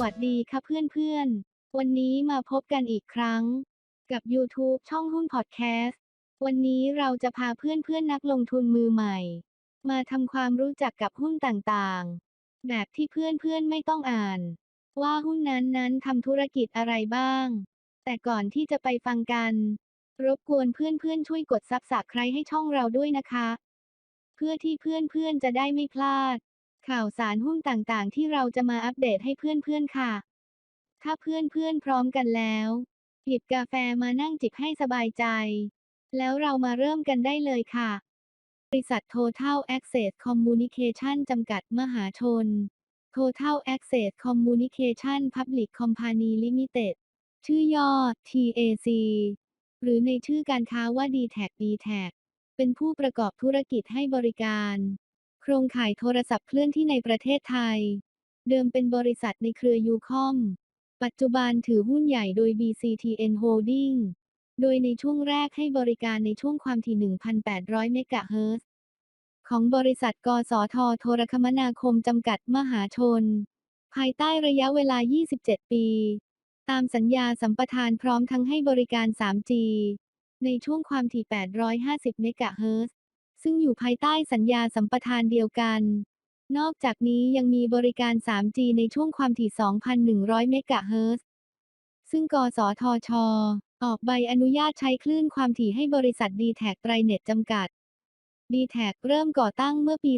สวัสดีค่ะเพื่อนๆ วันนี้มาพบกันอีกครั้ง กับ YouTube ช่องหุ้นพอดแคสต์ วันนี้เราจะพาเพื่อนๆนักลงทุนมือใหม่ มาทำความรู้จักกับหุ้นต่างๆ แบบที่เพื่อนๆไม่ต้องอ่าน ว่าหุ้นนั้นๆทำธุรกิจอะไรบ้าง แต่ก่อนที่จะไปฟังกัน รบกวนเพื่อนๆช่วยกดซับสไครต์ให้ช่องเราด้วยนะคะ เพื่อที่เพื่อนๆจะได้ไม่พลาด ข่าวสารหุ้นต่างๆ ที่เราจะมาอัปเดตให้เพื่อนๆค่ะ ถ้าเพื่อนๆพร้อมกันแล้ว หยิบกาแฟมานั่งจิบให้สบายใจ แล้วเรามาเริ่มกันได้เลยค่ะ บริษัท Total Access Communication จำกัดมหาชน Total Access Communication Public Company Limited ชื่อย่อ TAC หรือในชื่อการค้าว่า DTAC DTAC เป็นผู้ประกอบธุรกิจให้บริการ ครงข่ายโทรศัพท์เคลื่อนที่ในประเทศไทย เดิมเป็นบริษัทในเครือยูคอม ปัจจุบันถือหุ้นใหญ่โดย BCTN Holding โดยในช่วงแรกให้บริการในช่วงความถี่ 1,800 เมกะเฮิรตซ์ของบริษัทกสทโทรคมนาคมจำกัดมหาชน ภายใต้ระยะเวลา 27 ปี ตามสัญญาสัมปทานพร้อมทั้งให้บริการ 3G ในช่วงความถี่ 850 เมกะเฮิรตซ์ ซึ่งอยู่ภายใต้สัญญาสัมปทานเดียวกัน นอกจากนี้ยังมีบริการ 3G ในช่วงความถี่ 2,100 เมกะเฮิรตซ์ ซึ่งกสทช ออกใบอนุญาตใช้คลื่นความถี่ให้บริษัท d t แท็กไตรเน็ตจำกัด d t แท็กเริ่มก่อตั้งเมื่อปี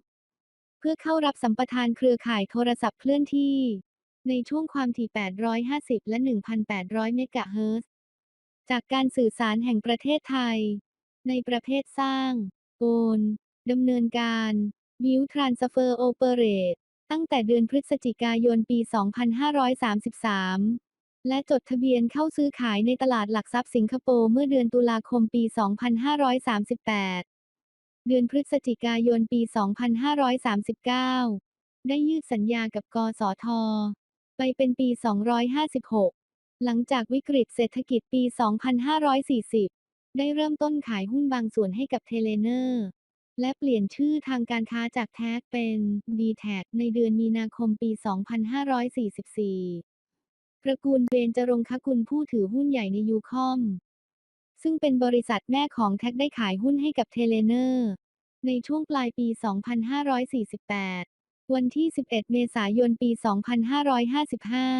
2532 เพื่อเข้ารับสัมปทานเครือข่ายโทรศัพท์เคลื่อนที่ ในช่วงความถี่ 850 และ 1,800 เมกะเฮิรตซ์ จากการสื่อสารแห่งประเทศไทย ในประเภทสร้าง โอนดำเนินการ Build Transfer Operate ตั้งแต่เดือนพฤศจิกายนปี 2533 และจดทะเบียนเข้าซื้อขายในตลาดหลักทรัพย์สิงคโปร์เมื่อเดือนตุลาคมปี 2538 เดือนพฤศจิกายนปี 2539 ได้ยืดสัญญากับกสท ไปเป็นปี 256 หลังจากวิกฤตเศรษฐกิจปี 2540 ได้เริ่มต้นขายหุ้นบางส่วนให้กับเทเลเนอร์ และเปลี่ยนชื่อทางการค้าจากแท็กเป็น d t แทในเดือนมีนาคมปี 2544 ตระกูลเบญจรงคกุลผู้ถือหุ้นใหญ่ในยูคอม ซึ่งเป็นบริษัทแม่ของแท็กได้ขายหุ้นให้กับเทเลเนอร์ในช่วงปลายปี 2548 วันที่ 11 เมษายน ปี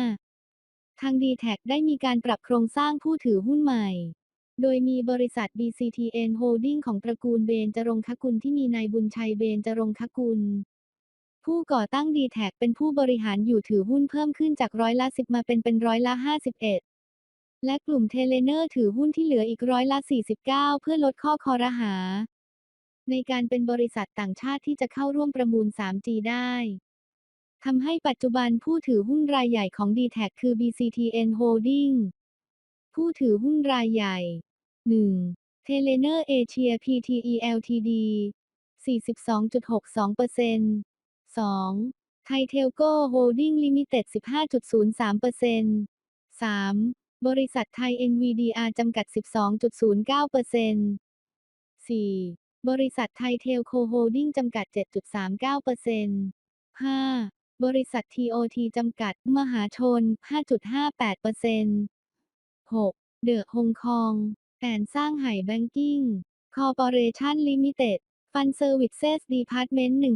2555 ทาง d t แทได้มีการปรับโครงสร้างผู้ถือหุ้นใหม่ โดยมีบริษัท BCTN Holding ของตระกูลเบญจรงคกุลที่มีนายบุญชัยเบญจรงคกุล ผู้ก่อตั้ง d t แทเป็นผู้บริหารอยู่ถือหุ้นเพิ่มขึ้นจากร้อยละ 10 มาเป็นเป็นร้อยละ 51 และกลุ่มเทเลเนอร์ถือหุ้นที่เหลืออีกร้อยละ 49 เพื่อลดข้อคอรหา ในการเป็นบริษัทต่างชาติที่จะเข้าร่วมประมูล 3G ได้ทำให้ปัจจุบันผู้ถือหุ้นรายใหญ่ของ d t แทคือ BCTN Holding ผู้ถือหุ้นรายใหญ่ 1. เทเลเนอร์เอเชีย Pte Ltd 42.62% 2. ไทยเทลโกโฮลดิ้งลิมิเต็ด 15.03% 3. บริษัทไทย NVDR จำกัด 12.09% 4. บริษัทไทยเทลโคโฮลดิ้งจำกัด 7.39% 5. บริษัท TOT จำกัด มหาชน 5.58% 6. เดอะฮงคอง แอนสร้างไห่แบงกิ้งคอร์ปอเรชั่นลิมิเต็ดฟันเซอร์วิสเซสดีพาร์ตเมนต์1.84%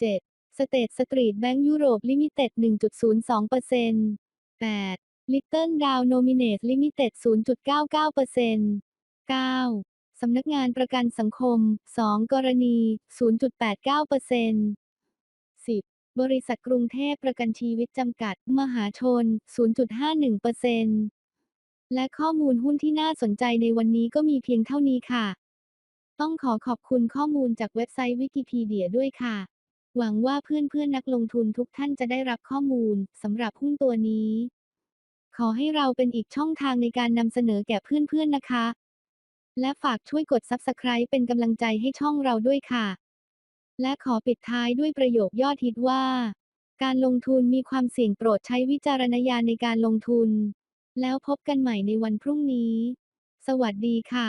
7. สเตทสตรีทแบงก์ยุโรปลิมิเต็ด1.02% 8. ลิตเติ้ลดาวโนมิเนตลิมิเต็ด0.99% 9. สำนักงานประกันสังคม 2 กรณี 0.89% 10. บริษัทกรุงเทพประกันชีวิตจำกัด มหาชน 0.51% และข้อมูลหุ้นที่น่าสนใจในวันนี้ก็มีเพียงเท่านี้ค่ะ ต้องขอขอบคุณข้อมูลจากเว็บไซต์วิกิพีเดียด้วยค่ะ หวังว่าเพื่อนๆนนักลงทุนทุกท่านจะได้รับข้อมูลสำหรับหุ้นตัวนี้ ขอให้เราเป็นอีกช่องทางในการนำเสนอแก่เพื่อนๆนะคะ และฝากช่วยกด Subscribe เป็นกำลังใจให้ช่องเราด้วยค่ะ และขอปิดท้ายด้วยประโยคยอดฮิตว่า การลงทุนมีความเสี่ยงโปรดใช้วิจารณญาณในการลงทุน แล้วพบกันใหม่ในวันพรุ่งนี้ สวัสดีค่ะ